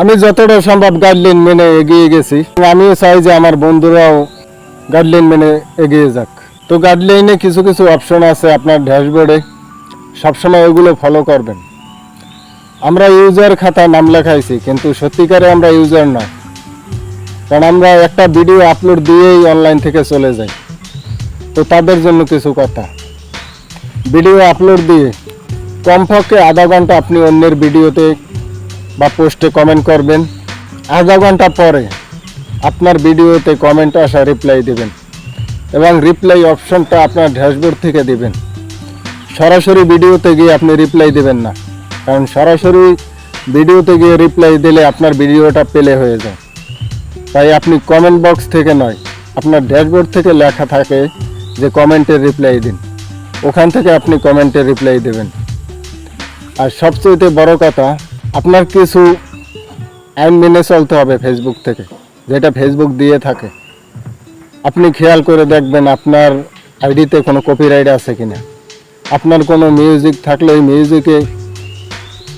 আমি যতটা সম্ভব গাইডলাইন মেনে এগিয়ে গেছি। আমিও চাই যে আমার বন্ধুরাও গাইডলাইন মেনে এগিয়ে যাক। তো গাইডলাইনে কিছু কিছু অপশন আছে আপনার ড্যাশবোর্ডে সবসময় ওগুলো ফলো করবেন। আমরা ইউজার খাতা নাম লেখাইছি, কিন্তু সত্যিকারে আমরা ইউজার নয়। কারণ আমরা একটা ভিডিও আপলোড দিয়েই অনলাইন থেকে চলে যাই। তো তাদের জন্য কিছু কথা। ভিডিও আপলোড দিয়ে কমপক্ষে আধা ঘণ্টা আপনি অন্যের ভিডিওতে বা পোস্টে কমেন্ট করবেন। আধা ঘণ্টা পরে আপনার ভিডিওতে কমেন্ট আসা রিপ্লাই দেবেন। এবং রিপ্লাই অপশনটা আপনার ড্যাশবোর্ড থেকে দেবেন। সরাসরি ভিডিওতে গিয়ে আপনি রিপ্লাই দেবেন না। কারণ সরাসরি ভিডিওতে গিয়ে রিপ্লাই দিলে আপনার ভিডিওটা পেলে হয়ে যায়। তাই আপনি কমেন্ট বক্স থেকে নয়, আপনার ড্যাশবোর্ড থেকে লেখা থাকে যে কমেন্টের রিপ্লাই দিন। ওখান থেকে আপনি কমেন্টের রিপ্লাই দেবেন। আর সবচেয়ে বড় কথা আপনার কিছু আইন মেনে চলতে হবে ফেসবুক থেকে, যেটা ফেসবুক দিয়ে থাকে। আপনি খেয়াল করে দেখবেন আপনার আইডিতে কোনো কপিরাইট আছে কিনা। আপনার কোনো মিউজিক থাকলে ওই মিউজিকে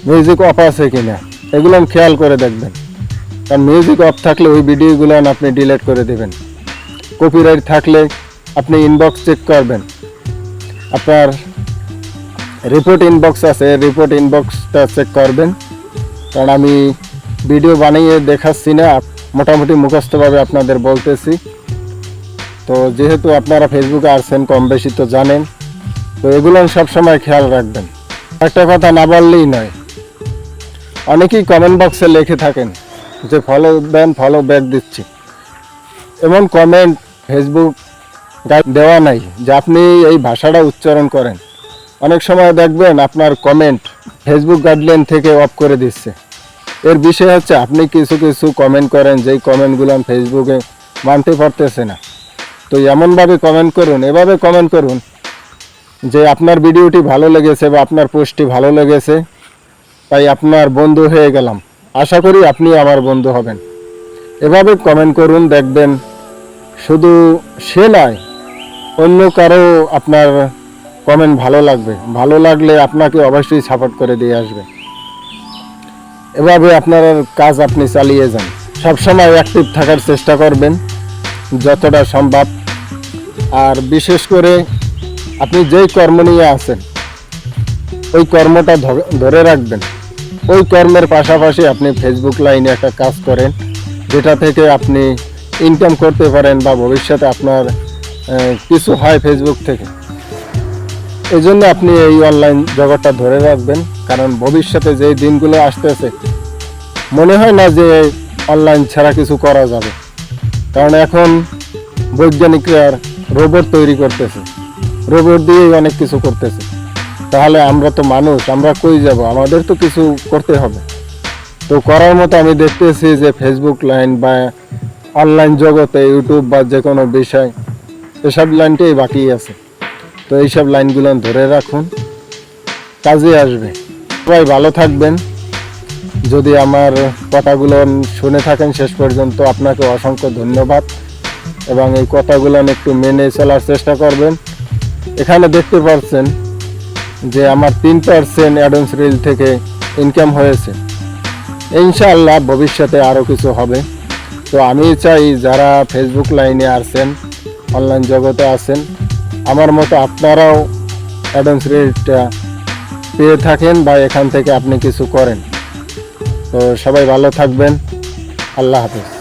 মিউজিক অফ আছে কিনা, এগুলো খেয়াল করে দেখবেন। কারণ মিউজিক অফ থাকলে ওই ভিডিওগুলো আপনি ডিলিট করে দেবেন। কপিরাইট থাকলে আপনি ইনবক্স চেক করবেন। আপনার রিপোর্ট ইনবক্স আছে রিপোর্ট ইনবক্সটা চেক করবেন। কারণ আমি ভিডিও বানিয়ে দেখাচ্ছি না, মোটামুটি মুখস্থভাবে আপনাদের বলতেছি। তো যেহেতু আপনারা ফেসবুকে আসছেন কম বেশি তো জানেন, তো এগুলো সবসময় খেয়াল রাখবেন। একটা কথা না বললেই নয়, অনেকেই কমেন্ট বক্সে লিখে থাকেন যে ফলো দেন ফলো ব্যাক দিচ্ছি। এমন কমেন্ট ফেসবুক দেওয়া নাই যে আপনি এই ভাষাটা উচ্চারণ করেন। অনেক সময় দেখবেন আপনার কমেন্ট ফেসবুক গাইডলাইন থেকে অফ করে দিচ্ছে। এর বিষয় হচ্ছে, আপনি কিছু কিছু কমেন্ট করেন, যেই কমেন্টগুলো আমি ফেসবুকে মানতে পারতেছে না। তো এমনভাবে কমেন্ট করুন, এভাবে কমেন্ট করুন যে আপনার ভিডিওটি ভালো লেগেছে বা আপনার পোস্টটি ভালো লেগেছে, তাই আপনার বন্ধু হয়ে গেলাম। আশা করি আপনি আমার বন্ধু হবেন। এভাবে কমেন্ট করুন, দেখবেন শুধু সে নয়, অন্য কারও আপনার কমেন্ট ভালো লাগবে। ভালো লাগলে আপনাকে অবশ্যই সাপোর্ট করে দিয়ে আসবে। এভাবে আপনার কাজ আপনি চালিয়ে যান। সবসময় অ্যাক্টিভ থাকার চেষ্টা করবেন, যতটা সম্ভব। আর বিশেষ করে আপনি যেই কর্ম নিয়ে আছেন, ওই কর্মটা ধরে রাখবেন। ওই কর্মের পাশাপাশি আপনি ফেসবুক লাইনে একটা কাজ করেন, যেটা থেকে আপনি ইনকাম করতে পারেন বা ভবিষ্যতে আপনার কিছু হয় ফেসবুক থেকে। এই জন্য আপনি এই অনলাইন জগৎটা ধরে রাখবেন। কারণ ভবিষ্যতে যেই দিনগুলো আসতেছে, মনে হয় না যে অনলাইন ছাড়া কিছু করা যাবে। কারণ এখন বৈজ্ঞানিকরা রোবট তৈরি করতেছে। রোবট দিয়েই অনেক কিছু করতেছে। তাহলে আমরা তো মানুষ, আমরা কই যাব? আমাদের তো কিছু করতে হবে। তো করার মতো আমি দেখতেছি যে ফেসবুক লাইন বা অনলাইন জগতে ইউটিউব বা যে কোনো বিষয়, এসব লাইনটাই বাকি আছে। তো এইসব লাইনগুলো ধরে রাখুন। কাজে আসবে। সবাই ভালো থাকবেন। যদি আমার কথাগুলো শুনে থাকেন শেষ পর্যন্ত আপনাকে অসংখ্য ধন্যবাদ। এবং এই কথাগুলো একটু মেনে চলার চেষ্টা করবেন। এখানে দেখতে পাচ্ছেন যে আমার তিন পার্সেন্ট অ্যাডভান্স রিল থেকে ইনকাম হয়েছে। ইনশাআল্লাহ ভবিষ্যতে আরও কিছু হবে। তো আমি চাই যারা ফেসবুক লাইনে আসছেন অনলাইন জগতে আছেন আমার মতো আপনারাও অ্যাডভান্স রেটটা পেয়ে থাকেন বা এখান থেকে আপনি কিছু করেন। তো সবাই ভালো থাকবেন। আল্লাহ হাফেজ।